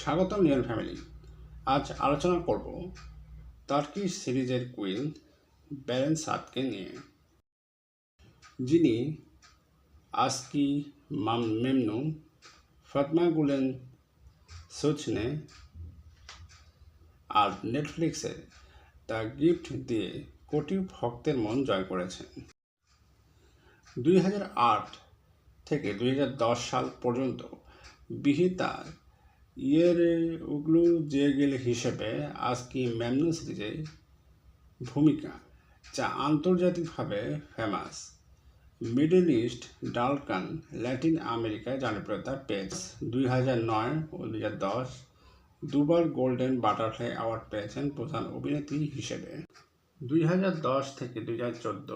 স্বাগতম নিয়ন ফ্যামিলি। আজ আলোচনা করব টার্কি সিরিজের কুইন ব্যারেন সাদকে নিয়ে। যিনি আস্কি মাম মেমনু ফাতমা গুলেন সোচনে আর নেটফ্লিক্সে দ্য গিফট দিয়ে কোটি ভক্তের মন জয় করেছেন। দুই হাজার আট থেকে দুই হাজার দশ সাল পর্যন্ত বিহিতার ইয়েরে উগলু জেগেল হিসেবে আজকি ম্যামনু সিরিজে ভূমিকা, যা আন্তর্জাতিকভাবে ফেমাস মিডল ইস্ট ডালকান ল্যাটিন আমেরিকায় জনপ্রিয়তা পেয়েছে। দুই হাজার নয় ও দুই হাজার দশ দুবার গোল্ডেন বাটারফ্লাই অ্যাওয়ার্ড পেয়েছেন প্রধান অভিনেত্রী হিসেবে। দুই হাজার দশ থেকে দুই হাজার চোদ্দ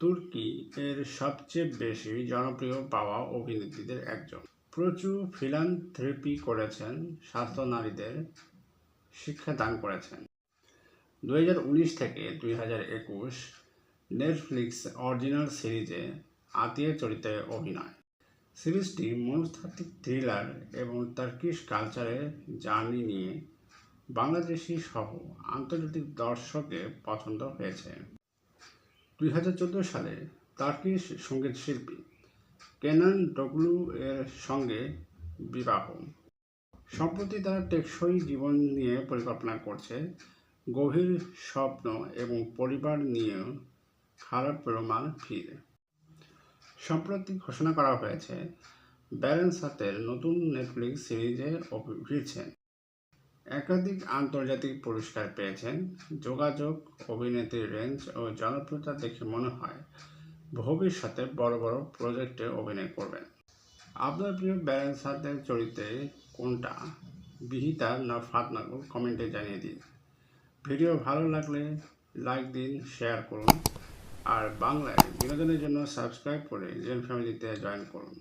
তুর্কি এর সবচেয়ে বেশি জনপ্রিয় পাওয়া অভিনেত্রীদের একজন। প্রচুর ফিলান্থ্রেপি করেছেন স্বাস্থ্য নারীদের শিক্ষাদান করেছেন। দু থেকে দুই হাজার একুশ নেটফ্লিক্স অরিজিনাল সিরিজে আতিয়া চরিত্রে অভিনয়। সিরিজটি মনস্তাত্ত্বিক থ্রিলার এবং টার্কিশ কালচারের জার্নি নিয়ে বাংলাদেশি সহ আন্তর্জাতিক দর্শকে পছন্দ হয়েছে। দুই হাজার চোদ্দ সালে টার্কিশ সংগীত শিল্পী কেনান ডগলু এর সঙ্গে বিবাহ। সম্প্রতি তারা টেকসই জীবন নিয়ে পরিকল্পনা করছে। গভীর স্বপ্ন এবং পরিবার নিয়েও খারাপ প্রমাণ ফিরে সম্প্রতি ঘোষণা করা হয়েছে, ব্যালেন্স হাতের নতুন নেটফ্লিক্স সিরিজে ফিরছেন একাধিক আন্তর্জাতিক পুরস্কার পেয়েছেন। যোগাযোগ অভিনেত্রীর রেঞ্জ ও জনপ্রিয়তা দেখে মনে হয় ভবিষ্যতে বড় বড় প্রজেক্টে অভিনয় করবেন। আপনার প্রিয় ব্যালেন্স সাদের চরিত্রে কোনটা? বিহিতা না ফাতনাগুল কমেন্টে জানিয়ে দিন। ভিডিও ভালো লাগলে লাইক দিন শেয়ার করুন। আর বাংলায় বিনোদনের জন্য সাবস্ক্রাইব করে জেল ফ্যামিলিতে জয়েন করুন।